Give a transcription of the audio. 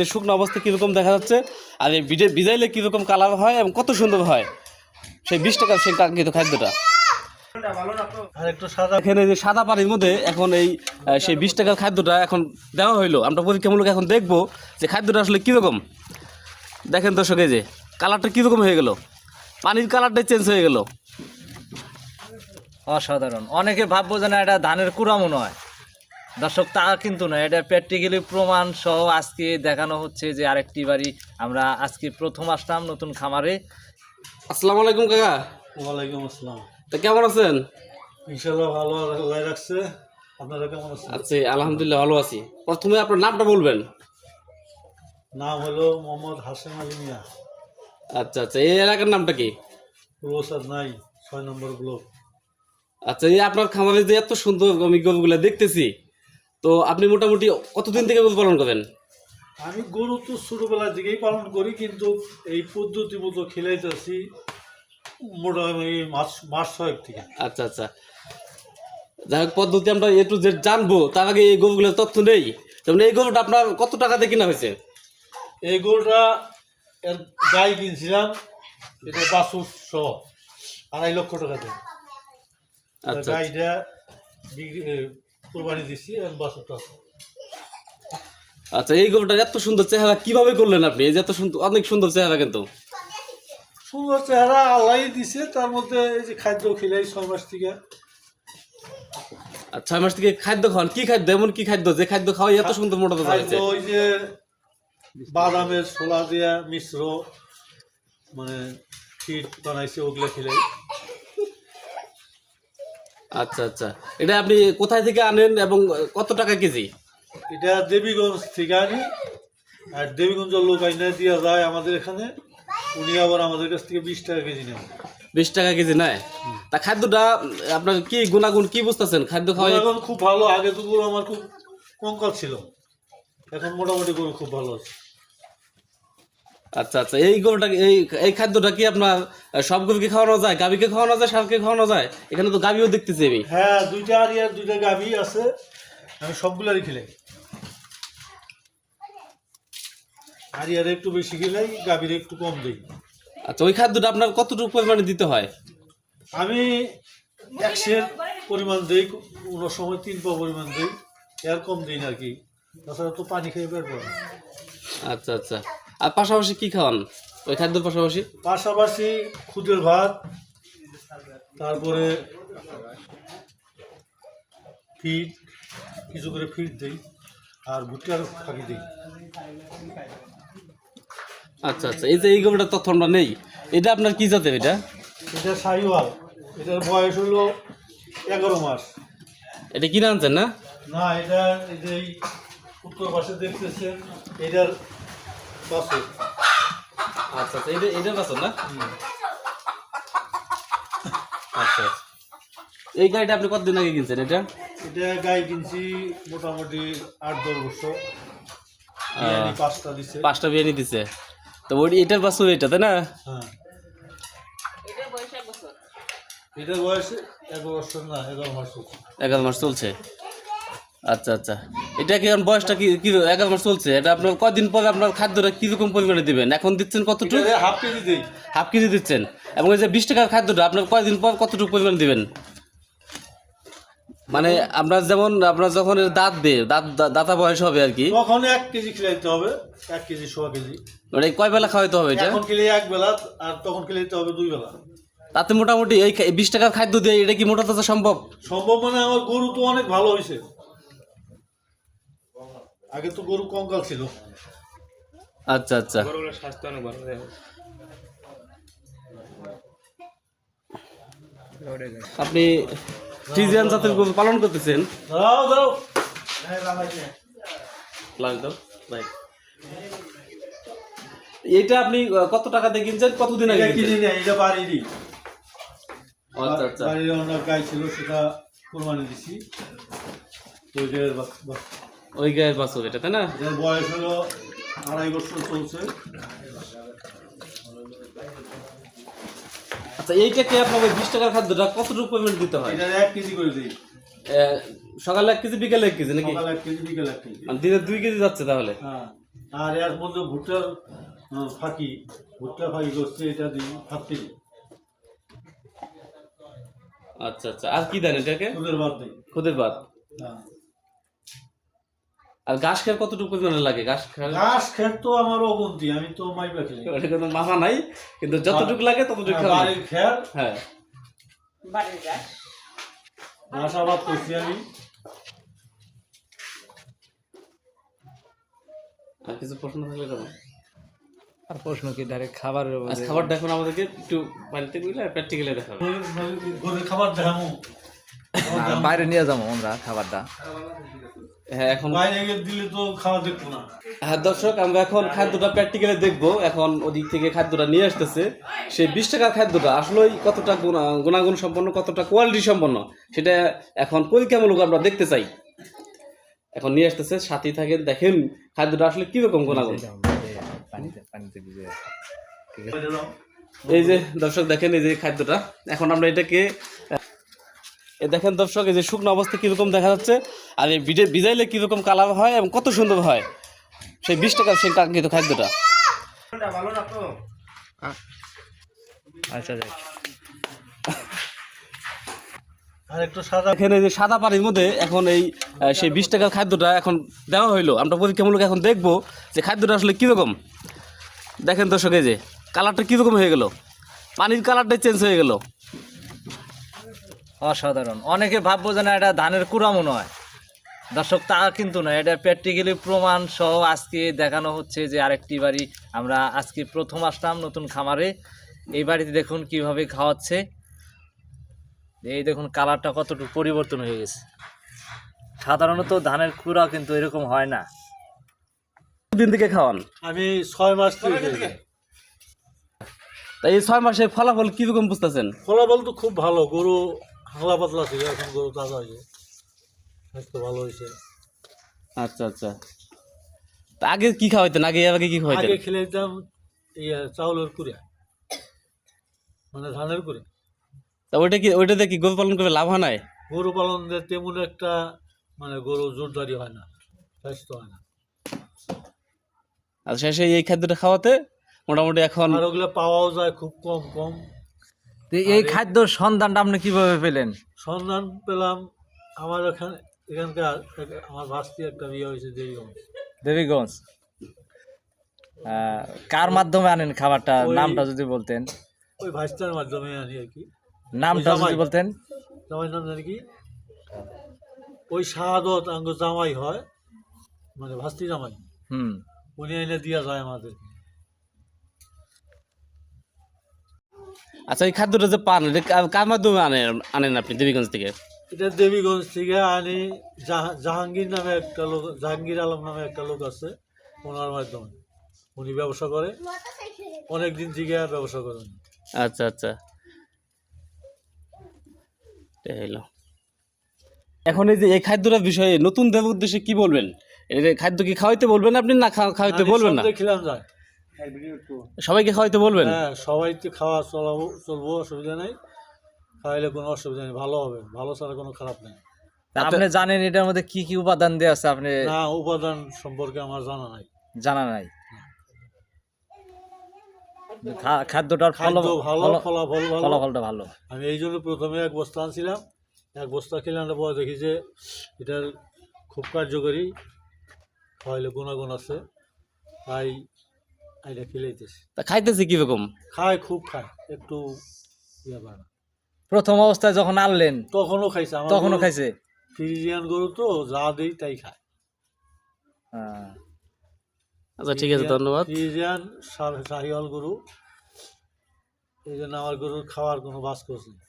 যে শুকনো অবস্থা কীরকম দেখা যাচ্ছে আর এই ভিজে ভিজাইলে কীরকম কালার হয় এবং কত সুন্দর হয় সেই বিশ টাকার সেই কাঙ্ক্ষিত খাদ্যটা। সাদা এখানে যে সাদা পানির মধ্যে এখন এই সেই বিশ টাকার খাদ্যটা এখন দেওয়া হইল। আমরা পরীক্ষামূলক এখন দেখব যে খাদ্যটা আসলে কীরকম। দেখেন দর্শক এই যে কালারটা কীরকম হয়ে গেল? পানির কালারটাই চেঞ্জ হয়ে গেল। অসাধারণ। অনেকে ভাববো যে না এটা ধানের কুড়া মনে হয় দর্শক তা কিন্তু না এটা প্র্যাকটিক্যালি প্রমাণ সহ আজকে দেখানো হচ্ছে যে আরেকটি বাড়ি আমরা আজকে প্রথম আসলাম নতুন খামারে। আসসালামু আলাইকুম কাকা। ওয়ালাইকুম আসসালাম। তা কেমন আছেন? ইনশাল্লাহ ভালো আল্লাহ রাখছে। আপনারা কেমন আছেন? আচ্ছা আলহামদুলিল্লাহ ভালো আছি। প্রথমে আপনার নামটা বলবেন। নাম হলো মোহাম্মদ হাসেম আলী মিয়া। আচ্ছা আচ্ছা এই এলাকার নামটা কি? প্রসাদ নাই ছয় নম্বর ব্লক। আচ্ছা এই আপনার খামারে যে এত সুন্দর আমি গরুগুলো দেখতেছি তো আপনি মোটামুটি কতদিন থেকে গরু পালন করেন? আমি গরু তো ছোটবেলার দিকেই পালন করি কিন্তু এই পদ্ধতি মতো খেলাইতেছি মোটামুটি মাস মাস ছয়েক থেকে। আচ্ছা আচ্ছা। যাই হোক পদ্ধতি আমরা একটু যে জানব। তার আগে এই গরুগুলোর তথ্য নেই। যেমন এই গরুটা আপনার কত টাকাতে কিনা হয়েছে? এই গরুটা এর গাই কিনছিলাম এটা সহ আড়াই লক্ষ টাকা দিয়ে। আচ্ছা গাইটা কোরবানি আচ্ছা এই গরুটার এত সুন্দর চেহারা কীভাবে করলেন আপনি? এই যে এত সুন্দর অনেক সুন্দর চেহারা কিন্তু। সুন্দর চেহারা আল্লাহ দিছে তার মধ্যে এই যে খাদ্য খেলাই ছয় মাস থেকে। আর ছয় মাস থেকে খাদ্য খাওয়ান? কি খাদ্য? এমন কি খাদ্য? যে খাদ্য খাওয়াই এত সুন্দর মোটা হয়েছে। ওই যে বাদামের ছোলা দেয়া মিশ্র মানে ফিট বানাইছে ওগুলা খেলাই। আচ্ছা আচ্ছা। এটা আপনি কোথায় থেকে আনেন এবং কত টাকা কেজি? এটা দেবীগঞ্জ থেকে আনি আর দেবীগঞ্জ লোক আইনা দিয়া যায় আমাদের এখানে উনি আবার আমাদের কাছ থেকে বিশ টাকা কেজি নেন। বিশ টাকা কেজি নেয়? তা খাদ্যটা আপনার কি গুণাগুণ কি বুঝতেছেন? খাদ্য খাওয়াই এখন খুব ভালো আগে তো গরু আমার খুব কঙ্কাল ছিল। এখন মোটামুটি গরু খুব ভালো আছে। আচ্ছা আচ্ছা এই গরুটা এই এই খাদ্যটা কি আপনার সব গরুকে খাওয়ানো যায়? গাভীকে খাওয়ানো যায় সারকে খাওয়ানো যায়? এখানে তো গাভীও দেখতেছি আমি। হ্যাঁ দুইটা আরিয়ার দুইটা গাভী আছে। আমি সবগুলারই খেলাই। আরিয়ার একটু বেশি খেলাই গাভীর একটু কম দিই। আচ্ছা ওই খাদ্যটা আপনার কতটুকু পরিমাণে দিতে হয়? আমি একশের পরিমাণ দিই কোনো সময় তিন পা পরিমাণ দিই। এর কম দিই আর কি। তাছাড়া তো পানি খেয়ে বের আচ্ছা আচ্ছা। আর পাশাপাশি কি খাওয়ান? ওই খাদ্যের পাশাপাশি? পাশাপাশি খুদের ভাত তারপরে ফিট কিছু করে ফিট দিই আর ভুট্টার ফাঁকি দিই। আচ্ছা আচ্ছা এই যে এই গরুটার তথ্য আমরা নেই এটা আপনার কি জাতের এটা? এটা সাইওয়াল এটার বয়স হলো এগারো মাস। এটা কিনে আনছেন না? না এটা এই যে উত্তর পাশে দেখতেছেন এটার বাসে আচ্ছা আচ্ছা এটা এটা পাচ্ছেন না? আচ্ছা আচ্ছা। এই গাড়িটা আপনি কতদিন আগে কিনছেন এটা? এটা গাই কিনছি মোটামুটি আট দশ বছর। পাঁচটা দিছে। পাঁচটা বিরিয়ানি দিছে। তো ওই এটার পাশে এটা তাই না? হ্যাঁ। এটার বয়স এগারো বছর না এগারো মাস হচ্ছে এগারো মাস চলছে। আচ্ছা আচ্ছা। এটা কি এখন বয়সটা কি কি এগারো মাস চলছে? এটা আপনার কদিন পরে আপনার খাদ্যটা কীরকম পরিমাণে দিবেন? এখন দিচ্ছেন কতটুকু? হাফ কেজি দিই। হাফ কেজি দিচ্ছেন। এবং এই যে বিশ টাকার খাদ্যটা আপনার কয়দিন পর কতটুকু পরিমাণ দিবেন? মানে আপনার যেমন আপনার যখন এর দাঁত দেয় দাঁত দাঁতা বয়স হবে আর কি। তখন এক কেজি খেলাইতে হবে এক কেজি সোয়া কেজি। মানে কয় বেলা খাওয়াইতে হবে এটা? এখন খেলে এক বেলা আর তখন খেলাইতে হবে দুই বেলা। তাতে মোটামুটি এই বিশ টাকার খাদ্য দিয়ে এটা কি মোটা তাজা সম্ভব? সম্ভব মানে আমার গরু তো অনেক ভালো হয়েছে আগে তো গরু কঙ্কাল ছিল। আচ্ছা আচ্ছা। আপনি ফ্রিজিয়ান জাতের গরু পালন করতেছেন? লাগে তো ভাই। এটা আপনি কত টাকা দিয়ে কিনছেন? কতদিন আগে? কিনি না এটা বাড়িরই। আচ্ছা আচ্ছা। বাড়ির অন্য গাই ছিল সেটা কোরবানি দিছি। তো ওই গায়ের বাছুর এটা তাই না? বয়স হলো আড়াই বছর চলছে। আচ্ছা এইটাকে আপনার ওই বিশ টাকার খাদ্যটা কতটুকু পেমেন্ট দিতে হয়? এটার এক কেজি করে দিই। সকালে এক কেজি বিকালে এক কেজি নাকি? সকালে এক কেজি বিকেল এক কেজি। মানে দিনে দুই কেজি যাচ্ছে তাহলে? হ্যাঁ। আর এর মধ্যে ভুট্টার ফাঁকি। ভুট্টা ফাঁকি করছে এটা দিই ফাঁকি আচ্ছা আচ্ছা। আর কি দেন এটাকে? খুদের বাদ দিই। খুদের ভাত। হ্যাঁ। আর ঘাস খেয়ে কতটুকু পরিমাণে লাগে? ঘাস খেয়ে ঘাস খেত তো আমার অগুন্তি আমি তো মাইপা খেলি। ওটা কিন্তু মাথা নাই কিন্তু যতটুকু লাগে ততটুকু হ্যাঁ, খাওয়া বাড়ির খের হ্যাঁ। ঘাস। আবাদ করছি আমি। আর কিছু প্রশ্ন থাকলে করো আর প্রশ্ন কি ডাইরেক্ট খাবারের আজ উপরে? খাবারটা এখন আমাদেরকে একটু বাড়িতে বুঝলে প্র্যাকটিক্যালে দেখাবে। গরুর খাবার আর বাইরে নিয়ে যাব আমরা খাবারটা। হ্যাঁ এখন বাইরে গিয়ে দিলে তো খাওয়া দেখব না। হ্যাঁ দর্শক আমরা এখন খাদ্যটা প্র্যাকটিক্যালি দেখব। এখন ওদিক থেকে খাদ্যটা নিয়ে আসতেছে। সেই বিশ টাকার খাদ্যটা আসলেই কতটা গুণা- গুণাগুণ সম্পন্ন কতটা কোয়ালিটি সম্পন্ন সেটা এখন পরীক্ষামূলক আমরা দেখতে চাই। এখন নিয়ে আসতেছে সাথী থাকেন। দেখেন খাদ্যটা আসলে কীরকম গুণাগুণ। পানিতে পানিতে এই যে দর্শক দেখেন এই যে খাদ্যটা। এখন আমরা এটাকে এ দেখেন দর্শক এই যে শুকনো অবস্থা কীরকম দেখা যাচ্ছে আর এই ভিজে ভিজাইলে কীরকম কালার হয় এবং কত সুন্দর হয়। সেই বিশ টাকার সেই কাঙ্ক্ষিত খাদ্যটা। আচ্ছা যাক। আর একটু সাদা এখানে যে সাদা পানির মধ্যে এখন এই সেই বিশ টাকার খাদ্যটা এখন দেওয়া হইল। আমরা পরীক্ষামূলক এখন দেখব যে খাদ্যটা আসলে কীরকম। দেখেন দর্শক এই যে কালারটা কীরকম হয়ে গেল? পানির কালারটাই চেঞ্জ হয়ে গেল। অসাধারণ। অনেকে ভাববো যে না এটা ধানের কুড়া মনে হয় দর্শক তা কিন্তু নয়। এটা প্র্যাকটিক্যালি প্রমাণ সহ আজকে দেখানো হচ্ছে যে আরেকটি বাড়ি আমরা আজকে প্রথম আসলাম নতুন খামারে। এই বাড়িতে দেখুন কীভাবে খাওয়াচ্ছে। এই দেখুন কালারটা কতটুকু পরিবর্তন হয়ে গেছে। সাধারণত ধানের কুড়া কিন্তু এরকম হয় না। দিন থেকে খাওয়ান? আমি ছয় মাস থেকে তাই এই ছয় মাসে ফলাফল কীরকম বুঝতেছেন? ফলাফল তো খুব ভালো। গরু হাংলা পাতলা ছিল এখন গরু তাজা হয়েছে। স্বাস্থ্য ভালো হয়েছে। আচ্ছা আচ্ছা। তা আগে কি খাওয়াইতেন? আগে এর আগে কি খাওয়াইতেন? আগে খেলে দিতাম ইয়ে চাউলের কুড়ে। মানে ধানের কুড়ে। তা ওইটা কি ওইটাতে কি গরু পালন করে লাভ হয় নাই? গরু পালন তেমন একটা মানে গরু জোরদারি হয় না স্বাস্থ্য হয় না। আর শেষে এই খাদ্যটা খাওয়াতে মোটামুটি এখন আর ওগুলো পাওয়াও যায় খুব কম কম। তো এই খাদ্যর সন্ধানটা আপনি কীভাবে পেলেন? সন্ধান পেলাম আমার এখানে এখানকার আমার ভাস্তি একটা বিয়ে হয়েছে দেবীগঞ্জ। দেবীগঞ্জ। কার মাধ্যমে আনেন খাবারটা? নামটা যদি বলতেন। ওই ভাস্তার মাধ্যমে আনি আর কি। নামটা জামাই। যদি বলতেন। জামাই নাম জানি কি? ওই শাহাদত আঙ্গ জামাই হয় মানে ভাস্তি জামাই। হুম। উনি এনে দিয়া যায় আমাদের। আচ্ছা এই খাদ্যটা যে পান কার মাধ্যমে আনেন আনেন আপনি দেবীগঞ্জ থেকে? এটা দেবীগঞ্জ থেকে আনি জাহা- জাহাঙ্গীর নামে একটা লোক জাহাঙ্গীর আলম নামে একটা লোক আছে ওনার মাধ্যমে। উনি ব্যবসা করে অনেক দিন থেকে ব্যবসা করেন আচ্ছা আচ্ছা। হলো এখন এই যে এই খাদ্যটার বিষয়ে নতুন দেব উদ্দেশ্যে কি বলবেন? খাদ্য কি খাওয়াইতে বলবেন আপনি না খাওয়াইতে বলবেন না? খেলাম যায়। সবাইকে খাওয়াইতে বলবেন? হ্যাঁ সবাই তো খাওয়া চলাবো চলবো অসুবিধা নেই। খাইলে কোনো অসুবিধা নেই ভালো হবে ভালো ছাড়া কোনো খারাপ নেই। আপনি জানেন এটার মধ্যে কি কি উপাদান দেওয়া আছে আপনি? না উপাদান সম্পর্কে আমার জানা নাই। জানা নাই? খা- খাদ্যটার ফল ভালো ফলাফল ভালো। ফলাফলটা ভালো। আমি এই জন্য প্রথমে এক বস্তা আনছিলাম। এক বস্তা খেলে আনার পর দেখি যে এটার খুব কার্যকরী। খাওয়াইলে গুণাগুণ আছে। তাই এটা খেলেইতেছি তা খাইতেছে কীরকম খায় খুব খায়। একটু ইয়ে প্রথম অবস্থায় যখন আনলেন তখনও খাইছে আমার তখনও গরু খাইছে? ফ্রিজিয়ান গরু তো যা দেই তাই খায়। হ্যাঁ। আচ্ছা ঠিক আছে ধন্যবাদ। ফ্রিজিয়ান শাহিওয়াল গরু। এই জন্য আমার গরুর খাওয়ার কোনো বাস করছে না।